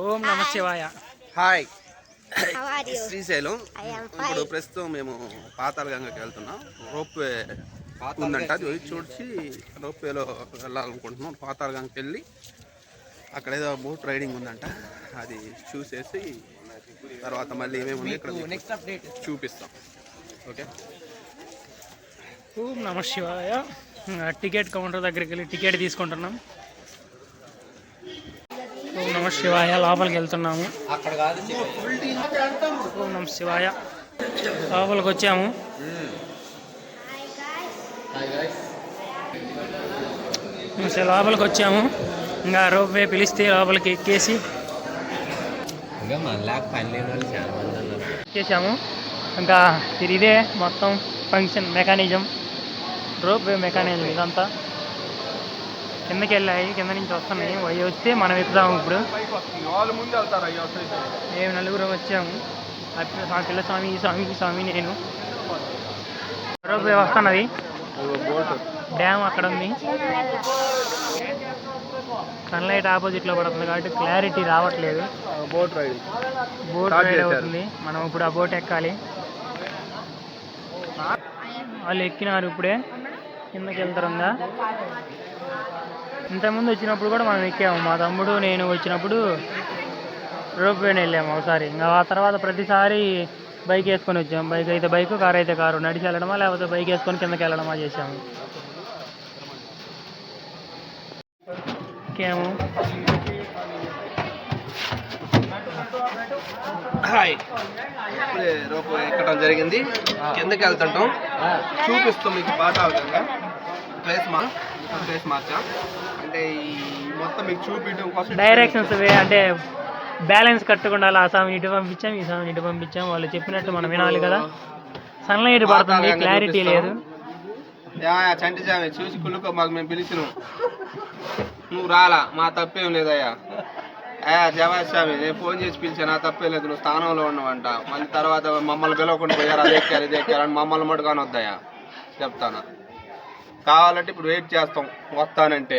ఓం నమ శివాయ. హాయ్? శ్రీశైలం. ఇప్పుడు. ప్రస్తుతం మేము పాతాళ గంగకి వెళ్తున్నాం. రోప్ వే ఉందంట. అది చూసి రోప్ వేలో వెళ్ళాలనుకుంటున్నాం. పాతాళ గంగకి వెళ్ళి అక్కడ ఏదో బోట్ రైడింగ్ ఉందంట. అది చూసేసి తర్వాత మళ్ళీ ఏమేమి ఉంది ఇక్కడ నెక్స్ట్ అప్డేట్ చూపిస్తాం. ఓకే? ఓం నమ శివాయ. టికెట్ కౌంటర్ దగ్గరికి వెళ్ళి టికెట్ తీసుకుంటున్నాం. ఓం నమ శివాయ. లోపలికి వెళ్తున్నాము. ఓం నమ శివాయ. లోపలికి వచ్చాము. లోపలికి వచ్చాము. ఇంకా రోపే పిలిస్తే లోపలికి ఎక్కేసి చేసాము ఇంకా ఇది ఇదే మొత్తం function mechanism ropeway mechanism ఇదంతా. కిందకి వెళ్ళాయి కింద నుంచి వస్తున్నాయి. అవి వస్తే మనం ఎక్కుదాము ఇప్పుడు. మేము నలుగురు వచ్చాము. అప్పుడు మా పిల్ల స్వామి ఈ స్వామి ఈ స్వామి నేను. వస్తున్నది. డ్యామ్ అక్కడ ఉంది. సన్లైట్ ఆపోజిట్లో పడుతుంది కాబట్టి క్లారిటీ రావట్లేదు. Boat riding boat ride. అవుతుంది. మనం ఇప్పుడు ఆ బోట్ ఎక్కాలి. వాళ్ళు ఎక్కినారు ఇప్పుడే. కిందకి వెళ్తారుందా? ఇంతకుముందు వచ్చినప్పుడు కూడా మనం ఎక్కాము. మా తమ్ముడు నేను వచ్చినప్పుడు రోప్ వేని వెళ్ళాము ఒకసారి. ఇంకా ఆ తర్వాత ప్రతిసారి బైక్ వేసుకొని వచ్చాము బైక్ అయితే బైక్ కార్ అయితే కారు. నడిచి వెళ్ళడమా లేకపోతే బైక్ వేసుకొని కిందకి వెళ్ళడమా చేసాము ఎక్కాము. హాయ్. ఇప్పుడే రోప్ ఎక్కడం జరిగింది. కిందకి వెళ్తుంటాం. చూపిస్తాం మీకు గంగ ప్లేస్ మా. ప్లేస్ మార్చాం అంటే ఈ మొత్తం మీకు చూపించడం కోసం డైరెక్షన్స్ అంటే బ్యాలెన్స్ కట్టకుండా ఆ స్వామిని ఇటు పంపించాం ఈ స్వామిని ఇటు పంపించాం వాళ్ళు చెప్పినట్టు మనం వినాలి కదా. సన్లైట్ పడుతుంది క్లారిటీ లేదు. చంటి స్వామి చూసి కుళ్ళుకో మాకు మేము పిలిచినాం. నువ్వు రాలా మా తప్పేం లేదయ్యా. అయ్యా జవాస్వామి నేను ఫోన్ చేసి పిలిచాను నా తప్పే లేదు నువ్వు స్థానంలో ఉన్నావంట మళ్ళీ తర్వాత మమ్మల్ని పిలవకుండా పోయారు అది ఎక్కారు ఇది ఎక్కారు అని మమ్మల్ని మటుకాని వద్దయ్యా చెప్తాను. కావాలంటే ఇప్పుడు వెయిట్ చేస్తాం వస్తానంటే.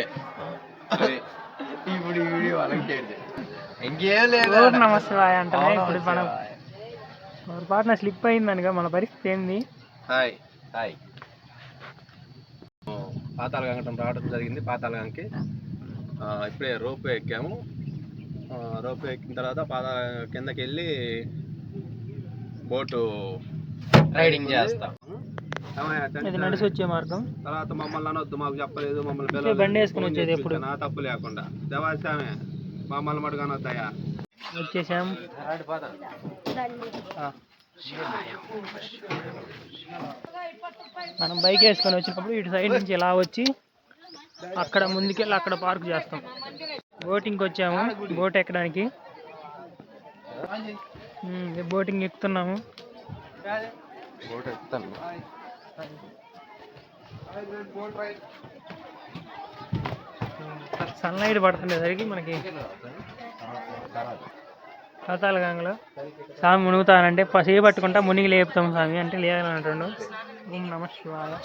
అది. ఇప్పుడు ఈ వీడియో వాళ్ళకి ఇంకేం లేదు ఓం నమ శివాయ అంటే ఇప్పుడు మనం స్లిప్ అయిందనిగా మన పరిస్థితి ఏంది? Hi hi. పాతాళ గంగటం రావడం జరిగింది పాతాళ గంగకి. ఇప్పుడే రోప్ ఎక్కాము. రోప్ ఎక్కిన తర్వాత పాతాళ కిందకి వెళ్ళి బోటు రైడింగ్ చేస్తాం. ఇది నడిచి వచ్చే మార్గం. తర్వాత మమ్మల్ని అనొద్దు మాకు చెప్పలేదు మమ్మల్ని. బండి వేసుకుని వచ్చేది ఎప్పుడు? నా తప్పు లేకుండా. దేవాస్వామి మమ్మల్ని మటుకు అనొద్దయ్యా వచ్చేసాం. ఆ. మనం బైక్ వేసుకొని వచ్చినప్పుడు ఇటు సైడ్ నుంచి ఇలా వచ్చి అక్కడ ముందుకెళ్ళి అక్కడ పార్క్ చేస్తాం. బోటింగ్కి వచ్చాము. బోట్ ఎక్కడానికి. బోటింగ్ ఎక్కుతున్నాము. బోట్ ఎక్కుతాను. సన్లైట్ పడుతుండేసరికి మనకి పాతాల గంగలో స్వామి మునుగుతానంటే ప- చేయి పట్టుకుంటా మునిగి లేపుతాం స్వామి అంటే లేయాలంటుండు. ఓం నమ శివాయ.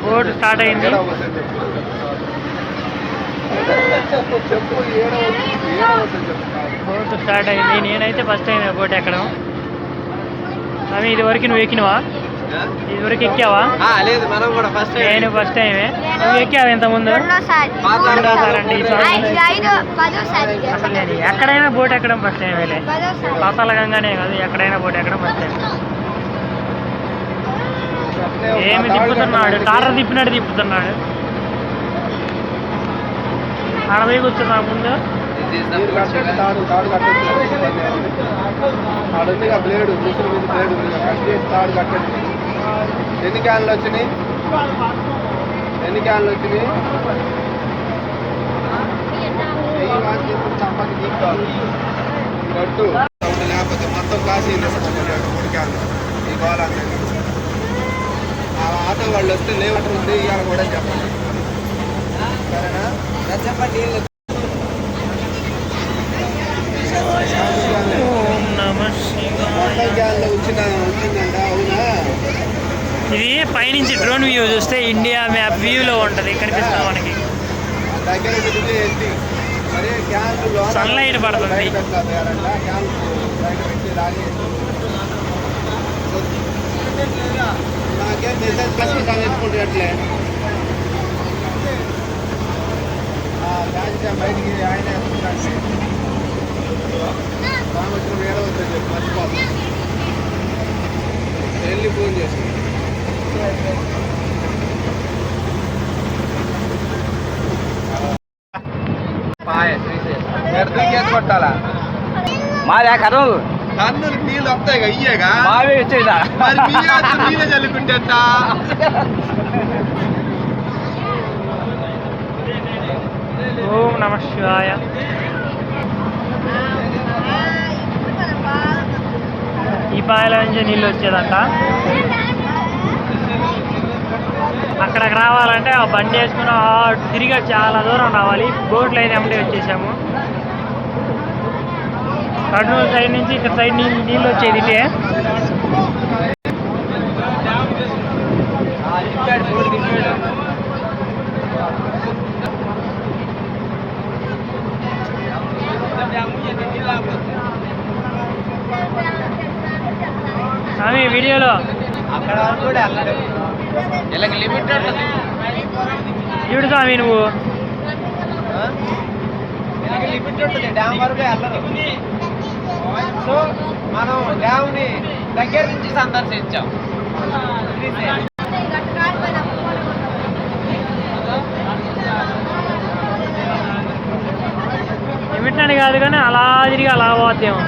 బోట్ స్టార్ట్ అయింది. బోట్ స్టార్ట్ అయింది. నేనైతే ఫస్ట్ టైం బోట్ ఎక్కడం. స్వామి ఇది వరకు నువ్వు ఎక్కినవా? ఇది వరకు ఎక్కావా? లేదు మనం కూడా ఫస్ట్ నేను ఫస్ట్ టైమే నువ్వు ఎక్కావు ఇంత ముందు? అసలు ఎక్కడైనా బోట్ ఎక్కడం ఫస్ట్ టైం పాతాల గంగానే కాదు ఎక్కడైనా బోట్ ఎక్కడం ఫస్ట్ టైం ఏమి తిప్పుతున్నాడు? టాటర్ తిప్పినట్టు తిప్పుతున్నాడు. అరవై కూర్చున్నా ముందు. ఆడుందిగా బ్లేడ్ ముసురు మీద బ్లేడ్ కట్ చేసి తాడు కట్టండి. ఎన్ని క్యాన్లు వచ్చినాయి? ఎన్ని క్యాన్లు వచ్చినాయి? చంపకి తీసుకోవాలి లేకపోతే మొత్తం కాశీ మూడు క్యాన్లు. ఈ గోళ ఆ ఆటో వాళ్ళు వస్తే లేవటర్ ఉంది ఇవాళ కూడా చెప్పండి. సరేనా ఇది పైనుంచి డ్రోన్ వ్యూ చూస్తే ఇండియా మ్యాప్ వ్యూలో ఉంటుంది కనిపిస్తుంది మనకి సన్లైట్ పడుతుంది. నాకేం మెసేజ్ బయటికి ఆయన రామకృష్ణ చెప్పి వెళ్ళి ఫోన్ చేసి. కొట్టాలా? మాదే కర్నూలు కన్నులు నీళ్ళు వస్తాయి అయ్యేగా మావే వచ్చేదా మరి మీరే చల్లుకుంటే ఓం నమ శివాయ. ఈ పాయల నుంచి నీళ్ళు వచ్చేదంట. అక్కడికి రావాలంటే ఆ బండి వేసుకుని తిరిగి చాలా దూరం రావాలి. బోట్లు అయితే ఎమ్మడి వచ్చేసాము. కర్నూలు సైడ్ నుంచి ఇక్కడ సైడ్ నీళ్ళు నీళ్ళు వచ్చేది ఇటే. వీడియోలో. అక్కడ వరకు కూడా వెళ్ళడు వీళ్ళకి లిమిట్ ఉంటుంది చూడు స్వామి నువ్వు. లిమిట్ ఉంటుంది? డ్యామ్ వరకు వెళ్ళరు. సో మనం డ్యామ్ని దగ్గర నుంచి సందర్శించాం. లిమిట్ కాదు కానీ అలా తిరిగి అలా పోద్దేమో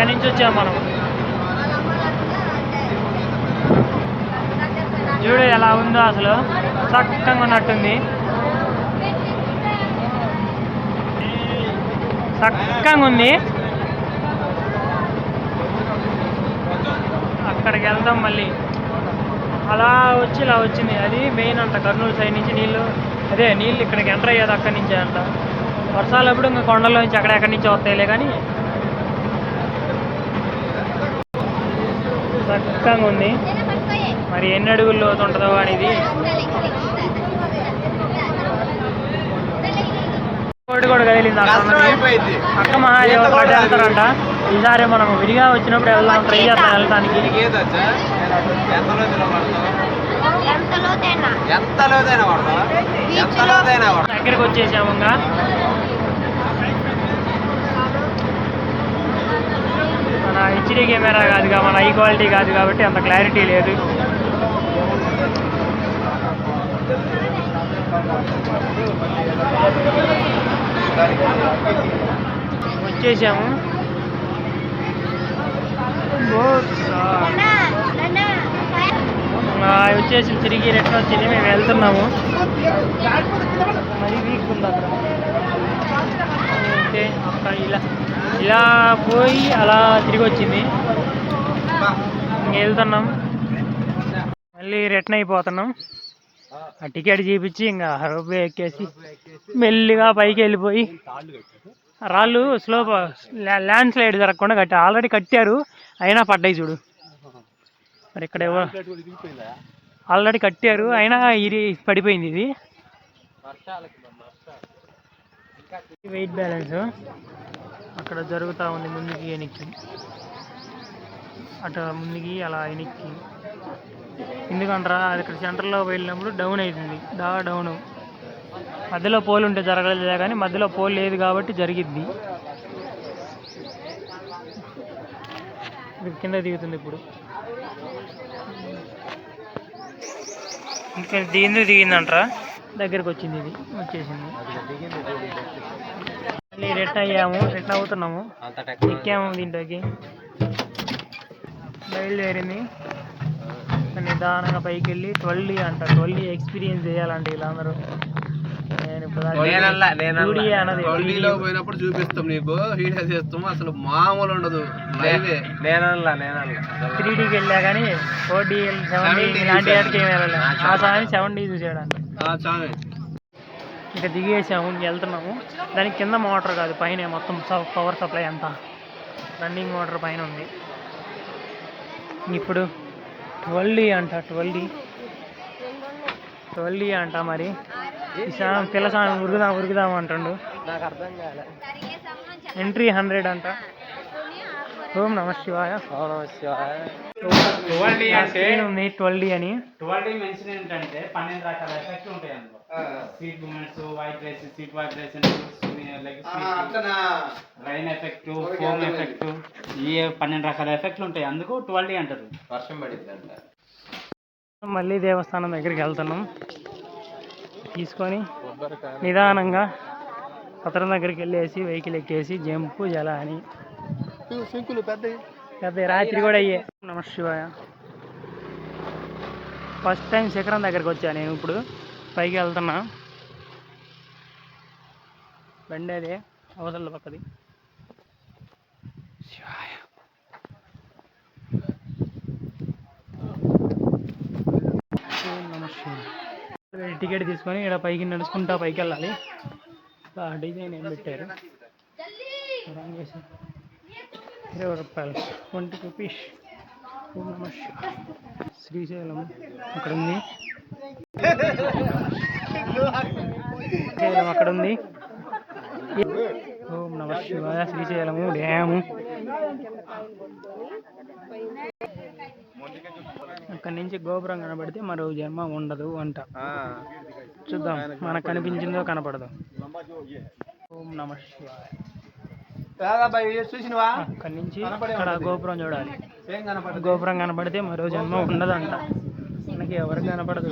అక్కడి నుంచి వచ్చాము మనం. చూడు ఎలా ఉందో అసలు. చక్కగా ఉన్నట్టుంది. చక్కగా ఉంది. అక్కడికి వెళ్దాం మళ్ళీ. అలా వచ్చి ఇలా వచ్చింది. అది మెయిన్ అంట కర్నూలు సైడ్ నుంచి నీళ్ళు. అదే నీళ్ళు ఇక్కడికి ఎంటర్ అయ్యేది అక్కడి నుంచే అంట. వర్షాలప్పుడు ఇంకా కొండల్లో నుంచి అక్కడెక్కడి నుంచి వస్తాయిలే కానీ చక్కగా ఉంది. మరి ఎన్ని అడుగుల్లో ఉంటుందో కానీ ఇది కోటి కూడా కదిలింది అక్క మహాదేవ పాట వెళ్తారంట. ఈసారి మనం విడిగా వచ్చినప్పుడు వెళ్దాం ట్రై చేద్దాం వెళ్ళడానికి నీకేదచ్చా ఎంత రోజులు హెచ్డి కెమెరా కాదు మన హై క్వాలిటీ కాదు కాబట్టి అంత క్లారిటీ లేదు. వచ్చేసాము. వచ్చేసి తిరిగి రిటర్న్ వచ్చింది. మేము వెళ్తున్నాము. మరీ వీక్ ఉంది అక్కడ. అంటే అక్కడ ఇలా. ఇలా పోయి అలా తిరిగి వచ్చింది ఇంక వెళ్తున్నాం మళ్ళీ రిటర్న్ అయిపోతున్నాం. ఆ టికెట్ చూపించి ఇంకా రోప్ ఎక్కేసి మెల్లిగా పైకి వెళ్ళిపోయి రాళ్ళు స్లో ల్యాండ్ స్లైడ్ జరగకుండా కట్టి ఆల్రెడీ కట్టారు. అయినా పడ్డాయి చూడు. మరి ఇక్కడ ఆల్రెడీ కట్టారు. అయినా ఇది పడిపోయింది ఇది. Weight balance. అక్కడ జరుగుతూ ఉంది ముందుకి వెనక్కి. అటు ముందుకి అలా వెనక్కి. ఎందుకంటారా అది ఇక్కడ సెంటర్లో వెళ్ళినప్పుడు డౌన్ అవుతుంది బాగా డౌన్ మధ్యలో పోల్ ఉంటే జరగలేదు కానీ మధ్యలో పోల్ లేదు కాబట్టి జరిగిద్ది. ఇది కింద దిగుతుంది ఇప్పుడు. ఇంకా దిగింది దిగిందంటారా? దగ్గరికి వచ్చింది ఇది. వచ్చేసింది. రిటర్న్ అయ్యాము రిటర్న్ అవుతున్నాము. ఎక్కాము దీంట్లోకి. బయలుదేరింది. నిదానంగా పైకి వెళ్ళి ట్వెల్వ్ అంట ట్వెల్వ్ ఎక్స్పీరియన్స్ చేయాలంట వీళ్ళందరూ. నేను ఇప్పుడు దాకా నేనల్లా, నేనల్లా. 2D అన్నది. ట్వంటీలో పోయినప్పుడు చూపిస్తాం నీకు వీడియో చేస్తాము అసలు మామూలు ఉండదు. లైవే నేనల్లా నేనల్లా త్రీ డీకి వెళ్ళా కానీ four D seven D 7D ఇలాంటి వాటికి ఏమి వెళ్ళాలి. ఆ, ఆ సమయం సెవెన్ డీ చూసాడంట. ఆ, చాలు. ఇంకా దిగేసాము ఇంక వెళ్తున్నాము దానికి కింద మోటార్ కాదు పైన మొత్తం పవర్ సప్లై అంతా రన్నింగ్ మోటార్ పైన ఉంది ఇప్పుడు ట్వల్డీ అంట ట్వల్డీ ట్వల్డీ అంట మరి ఈ సామె పిల్ల ఉరుకుదాం ఉరుకుదాం అంటుండు నాకు అర్థం కాలే ఎంట్రీ హండ్రెడ్ అంట ఓం నమ శివాయ అవును శివాయ ట్వెల్వ్ అంటే స్క్రీన్ ఉంది అని. ట్వెల్వ్ మెన్షన్ ఏంటంటే పన్నెండు రకాల ఎఫెక్ట్లు ఉంటాయి అందులో. Seat movements white rays seat vibration leg అట్లనా? రైన్ ఎఫెక్ట్ ఫోమ్ ఎఫెక్ట్ ఈ పన్నెండు రకాల ఎఫెక్ట్లు ఉంటాయి. అందుకు ట్వెల్వ్ అంటారు. వర్షం మళ్ళీ దేవస్థానం దగ్గరికి వెళ్తున్నాం. తీసుకొని నిదానంగా పత్రం దగ్గరికి వెళ్ళేసి వెహికల్ ఎక్కేసి జంపు జల అని సింకులు పెద్ద పెద్ద రాత్రి కూడా అయ్యే. నమ శివాయ. ఫస్ట్ టైం శిఖరం దగ్గరికి వచ్చా నేను ఇప్పుడు? పైకి వెళ్తున్నా. బండి అదే అవతల పక్కది. శివాయ. టికెట్ తీసుకొని ఇక్కడ పైకి నడుచుకుంటా పైకి వెళ్ళాలి. ఆ డిజైన్ ఏం పెట్టారు? ఇరవై రూపాయలు. Twenty rupees. శ్రీశైలం అక్కడ ఉంది. శ్రీశైలం అక్కడ ఉంది. ఓం నమ శివాయ. శ్రీశైలము డ్యాము. అక్కడి నుంచి గోపురం కనబడితే మరో జన్మ ఉండదు అంట. చూద్దాం మనకు కనిపించిందో కనపడదు. ఓం నమ శివాయ. చూసినవా? అక్కడి నుంచి అక్కడ గోపురం చూడాలి. గోపురం కనబడితే మరో జన్మ ఉండదంట. మనకి ఎవరికి కనపడదు.